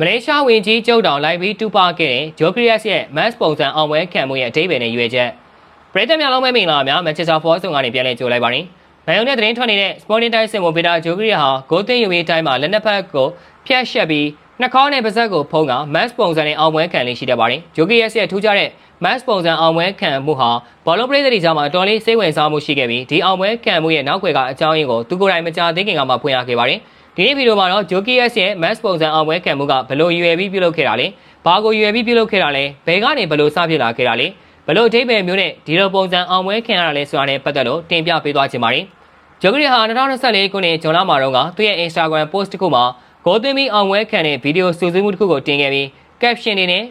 မလေးရှားဝင်ကြီးကျုပ်တောင်လိုက်ပြီးတူပါခဲ့တဲ့ဂျိုကရီယက်ရဲ့ mass ပုံစံအောင်ပွဲခံမှုရဲ့အထိပ္ပယ်နဲ့ရွေချက်ပရိသတ်များလုံးပဲမင်္ဂလာပါများမန်ချက်စတာဖော့ဆုံကနေပြန်လည်ကြိုလိုက်ပါရစေ။မန်ယူနဲ့သတင်းထွက်နေတဲ့ Sporting Time စင်ဝန်ပီတာဂျိုကရီယက်ဟာဂိုးသွင်းယူရေးတိုင်းမှာလက်နက်ဖက်ကိုဖျက်ရှက်ပြီးနှာခေါင်းနဲ့ပါးစပ်ကိုဖုံးက mass ပုံစံနဲ့အောင်ပွဲခံလေးရှိတတ်ပါတယ်။ဂျိုကရီယက်ရဲ့ထူးခြားတဲ့ mass ပုံစံအောင်ပွဲခံမှုဟာဘောလုံးပရိသတ်တွေကြားမှာတော်လေးစိတ်ဝင်စားမှုရှိခဲ့ပြီးဒီအောင်ပွဲခံမှုရဲ့နောက်ွယ်ကအကြောင်းရင်းကိုသူကိုယ်တိုင်မကြားသေးခင်ကမှဖွင့်ရခဲ့ပါတယ်။ ဒီနေ့ဗီဒီယိုမှာတော့ Joki S ရဲ့ mass ပုံစံအောင်ပွဲခံမှုကဘလို့ရွယ်ပြီးပြုလုပ်ခဲ့တာလဲ။ဘာကိုရွယ်ပြီးပြုလုပ်ခဲ့တာလဲ။ဘယ်ကနေဘလို့စဖြစ်လာခဲ့တာလဲ။ဘလို့အထိပ္ပယ်မျိုးနဲ့ဒီလိုပုံစံအောင်ပွဲခံရတာလဲဆိုတာနဲ့ပတ်သက်လို့တင်ပြပေးသွားချင်ပါတယ်။ Joki ဟာ2024ခုနှစ်ဇွန်လမှာတော့ကသူ့ရဲ့ Instagram post တစ်ခုမှာဂိုးသွင်းပြီးအောင်ပွဲခံတဲ့ဗီဒီယိုစုစည်းမှုတစ်ခုကိုတင်ခဲ့ပြီး caption နေနဲ့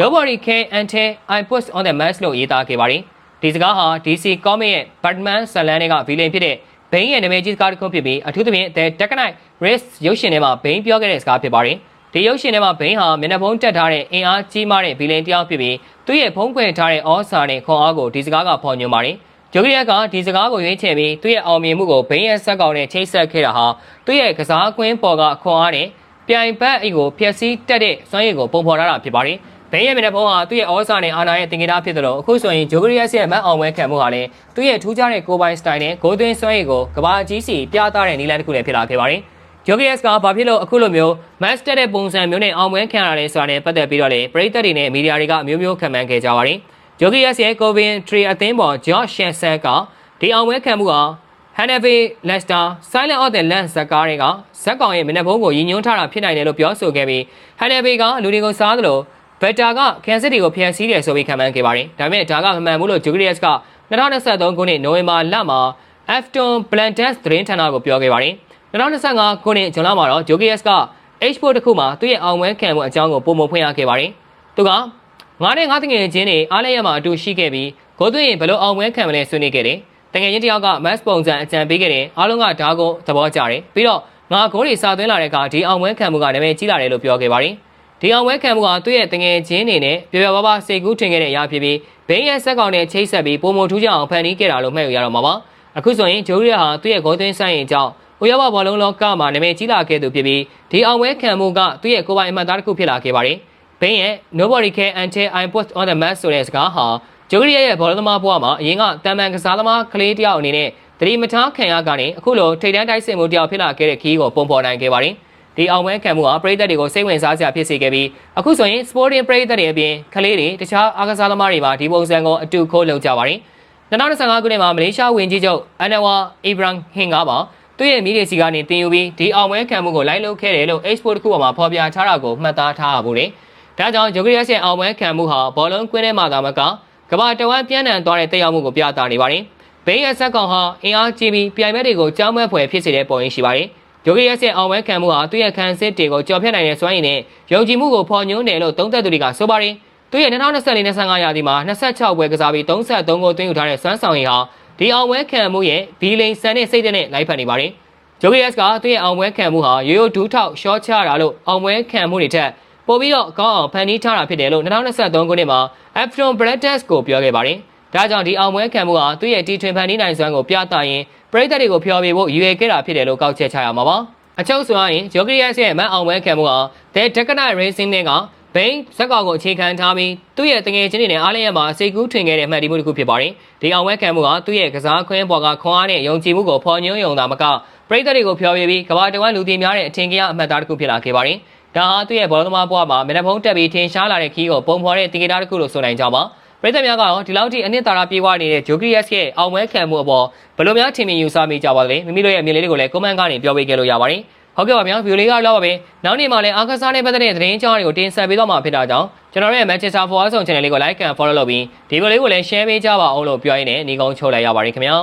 Nobody can until I post on the mask လို့ရေးသားခဲ့ပါတယ်။ဒီစကားဟာ DC Comics ရဲ့ Batman ဇာတ်လမ်းတွေကဗီလင်ဖြစ်တဲ့ ဘိန်းရဲ့နာမည်ကြီးစကားတစ်ခုဖြစ်ပြီးအထူးသဖြင့် The Dark Knight Rises ရုပ်ရှင်ထဲမှာဘိန်းပြောခဲ့တဲ့စကားဖြစ်ပါတယ်။ဒီရုပ်ရှင်ထဲမှာဘိန်းဟာမျက်နှာဖုံးတက်ထားတဲ့အင်အားကြီးမားတဲ့ဗီလင်တစ်ယောက်ဖြစ်ပြီးသူ့ရဲ့ဖုံးကွယ်ထားတဲ့ဩဇာနဲ့ခွန်အားကိုဒီစကားကဖော်ညွှန်းပါတယ်။ဂျိုဂရီယက်ကဒီစကားကိုရွေးချယ်ပြီးသူ့ရဲ့အောင်မြင်မှုကိုဘိန်းရဲ့ဆက်ကောင်နဲ့ချိတ်ဆက်ခဲ့တာဟာသူ့ရဲ့ကစားကွင်းပေါ်ကခွန်အားနဲ့ပြိုင်ဘက်အိတ်ကိုဖျက်ဆီးတက်တဲ့စွမ်းရည်ကိုပုံဖော်ထားတာဖြစ်ပါတယ်။ ဘိန်းရဲ့မျက်နှာဖုံးဟာသူ့ရဲ့ဩဇာနဲ့အာဏာရဲ့တင်ကြတာဖြစ်တယ်လို့အခုဆိုရင်ဂျိုဂရီယက်ရဲ့မတ်အောင်ဝဲခံမှုဟာလည်းသူ့ရဲ့ထူးခြားတဲ့ကိုပိုင်စတိုင်နဲ့ဂိုးသွင်းစွမ်းရည်ကိုကဘာကြီးစီပြသတဲ့နည်းလမ်းတစ်ခုလည်းဖြစ်လာခဲ့ပါတယ်။ဂျိုဂရီယက်ကဘာဖြစ်လို့အခုလိုမျိုးမတ်စတက်တဲ့ပုံစံမျိုးနဲ့အောင်ပွဲခံရလဲဆိုတာနဲ့ပတ်သက်ပြီးတော့လေပရိသတ်တွေနဲ့မီဒီယာတွေကအမျိုးမျိုးခံမှန်းခဲ့ကြပါတယ်။ဂျိုဂရီယက်ရဲ့ကိုဗင်ထရီအသင်းပေါ်ဂျော့ရှန်ဆန်ကဒီအောင်ပွဲခံမှုဟာ Hanafi Leicester Silent of the Land ဇက်ကားတွေကဇက်ကောင်ရဲ့မျက်နှာဖုံးကိုရည်ညွှန်းထားတာဖြစ်နိုင်တယ်လို့ပြောဆိုခဲ့ပြီး Hanafi ကလူတွေကိုစားသလို ဘက်တာကကန်စစ်တွေကိုဖျက်ဆီးတယ်ဆိုပြီးခံမှန်းခဲ့ပါတယ်။ဒါပေမဲ့ဒါကမမှန်ဘူးလို့ Julius က2023ခုနှစ်နိုဝင်ဘာလမှာ Afton Blanders သတင်းဌာနကိုပြောခဲ့ပါတယ်။2025ခုနှစ်ဇွန်လမှာတော့ Julius က H4 တစ်ခုမှာသူ့ရဲ့အောင်ပွဲခံမှုအကြောင်းကိုပုံမဖွင့်ရခဲ့ပါတယ်။သူကငါနဲ့ငါတငယ်ချင်းတွေအားလည်းရမှာအတူရှိခဲ့ပြီးဂိုးသွင်းရင်ဘယ်လိုအောင်ပွဲခံမလဲဆွေးနွေးခဲ့တယ်။တငယ်ချင်းတယောက်က mass ပုံစံအကြံပေးခဲ့တယ်အားလုံးကဒါကိုသဘောကျတယ်ပြီးတော့ငါဂိုးတွေစာသွင်းလာတဲ့အခါဒီအောင်ပွဲခံမှုကနာမည်ကြီးလာတယ်လို့ပြောခဲ့ပါတယ် ဒီအောင်ပွဲခံမှုကသူ့ရဲ့တငယ်ချင်းနေနဲ့ပြပြပပစိတ်ကူးထင်ခဲ့တဲ့အရာဖြစ်ပြီးဘိန်းရဲ့ဆက်ကောင်နဲ့ချိတ်ဆက်ပြီးပုံမထူးကြအောင်ဖန်တီးခဲ့တာလို့မှတ်ယူရတော့မှာပါအခုဆိုရင်ဂျိုရီယာဟာသူ့ရဲ့ဂိုးသွင်းဆိုင်ရင်ကြောင့်ဥရောပဘောလုံးလောကမှာနာမည်ကြီးလာခဲ့သူဖြစ်ပြီးဒီအောင်ပွဲခံမှုကသူ့ရဲ့ကိုယ်ပိုင်အမှတ်အသားတစ်ခုဖြစ်လာခဲ့ပါတယ်ဘိန်းရဲ့ nobody can until i put on the mask ဆိုတဲ့စကားဟာဂျိုရီယာရဲ့ဘောလုံးသမားဘဝမှာအရင်ကတန်ပန်ကစားသမားကလေးတယောက်အနေနဲ့တတိမထားခံရကနေအခုလိုထိတ်တန်းတိုက်စစ်မှုတယောက်ဖြစ်လာခဲ့တဲ့ခီးကိုပုံဖော်နိုင်ခဲ့ပါတယ်။ ဒီအောင်ပွဲခံမှုဟာပရိသတ်တွေကိုစိတ်ဝင်စားစရာဖြစ်စေခဲ့ပြီးအခုဆိုရင် Sporting ပရိသတ်တွေအပြင်ကလေးတွေတခြားအားကစားသမားတွေပါဒီပုံစံကိုအတူခိုးလုပ်ကြပါတယ်။2025ခုနှစ်မှာမလေးရှားဝင်ကြီးချုပ်အန်နဝါအီဘရန်ဟင်ကပါသူ့ရဲ့မိတွေစီကနေတင်ယူပြီးဒီအောင်ပွဲခံမှုကိုလိုက်လုပ်ခဲ့တယ်လို့ Export တစ်ခုပေါ်မှာဖော်ပြထားတာကိုမှတ်သားထားရဘူးလေ။ဒါကြောင့်ဂျိုဂရီယက်ရဲ့အောင်ပွဲခံမှုဟာဘောလုံးကွင်းထဲမှာသာမကကမ္ဘာတဝန်းပြန့်နှံ့သွားတဲ့တက်ရောက်မှုကိုပြသနေပါတယ်။ဘိန်းရဲ့ဆက်ကောင်ဟာအင်အားကြီးပြီးပြိုင်ဘက်တွေကိုကြောင်းမွဲဖွယ်ဖြစ်စေတဲ့ပုံရင်းရှိပါတယ်။ ဂျိုဂီယက်ရဲ့အောင်ပွဲခံမှုဟာသူ့ရဲ့ခံစစ်တွေကိုကြော်ဖြတ်နိုင်တဲ့စွမ်းရည်နဲ့ယုံကြည်မှုကိုဖော်ညွှန်းတယ်လို့သုံးသပ်သူတွေကဆိုပါတယ်။သူရဲ့2024-25ရာသီမှာ26ပွဲကစားပြီး33ဂိုးသွင်းယူထားတဲ့စွမ်းဆောင်ရည်ဟာဒီအောင်ပွဲခံမှုရဲ့ဘီလိန်ဆန်တဲ့စိတ်နဲ့လိုက်ဖက်နေပါတယ်။ဂျိုဂီယက်ကသူ့ရဲ့အောင်ပွဲခံမှုဟာရိုးရိုးဒူးထောက်ရှော့ချတာလို့အောင်ပွဲခံမှုတွေထက်ပိုပြီးတော့ကောင်းအောင်ဖန်တီးထားတာဖြစ်တယ်လို့2023ခုနှစ်မှာ Afron Bretas ကိုပြောခဲ့ပါတယ်။ဒါကြောင့်ဒီအောင်ပွဲခံမှုဟာသူ့ရဲ့တီထွင်ဖန်တီးနိုင်စွမ်းကိုပြသရင် ပရိသတ်တွေကိုဖျော်ဖြေဖို့ရည်ရွယ်ခဲ့တာဖြစ်တယ်လို့ကောက်ချက်ချရမှာပါ။အချုပ်ဆိုရရင်ဂျိုဂရီယက်ရဲ့မန်အောင်ပွဲခံမှုဟာ The Deccanite Racing နဲ့ကဘိန်းဇက်ကောင်ကိုအခြေခံထားပြီးသူ့ရဲ့တငယ်ချင်းတွေနဲ့အားလျက်မှာစိတ်ကူးထွင်ခဲ့တဲ့မှတ်တည်မှုတစ်ခုဖြစ်ပါတယ်။ဒီအောင်ပွဲခံမှုဟာသူ့ရဲ့ကစားခွင့်ပေါ်ကခွန်အားနဲ့ယုံကြည်မှုကိုဖော်ညွှန်းယုံတာမကပရိသတ်တွေကိုဖျော်ဖြေပြီးကမ္ဘာတဝန်းလူသိများတဲ့အထင်ကြီးအမှတ်သားတစ်ခုဖြစ်လာခဲ့ပါတယ်။ဒါဟာသူ့ရဲ့ဘောလုံးသမားဘဝမှာမျက်နှာဖုံးတက်ပြီးထင်ရှားလာတဲ့ခီးကိုပုံဖော်တဲ့တင်ကြတာတစ်ခုလို့ဆိုနိုင်ကြပါ ပရိသတ်များကတော့ဒီလောက်ထိအနှစ်သာရပြေးဝနေတဲ့ဂျိုဂရီယက်ရဲ့အောင်ပွဲခံမှုအပေါ်ဘယ်လိုများထင်မြင်ယူဆမိကြပါသလဲမိမိတို့ရဲ့အမြင်လေးတွေကိုလည်း comment ကနေပြောပေးခဲ့လို့ရပါတယ်ဟုတ်ကဲ့ပါဗျာဗီဒီယိုလေးကတော့ပါပဲနောက်နေ့မှလည်းအားကစားနဲ့ပတ်သက်တဲ့သတင်းအကြောင်းတွေကိုတင်ဆက်ပေးသွားမှာဖြစ်တာကြောင့်ကျွန်တော်ရဲ့ Manchester Forward ဆောင် channel လေးကို like and follow လုပ်ပြီးဒီဗီဒီယိုလေးကိုလည်း share ပေးကြပါအောင်လို့ပြောရင်းနဲ့ညီကုန်းချုပ်လိုက်ရပါတယ်ခင်ဗျာ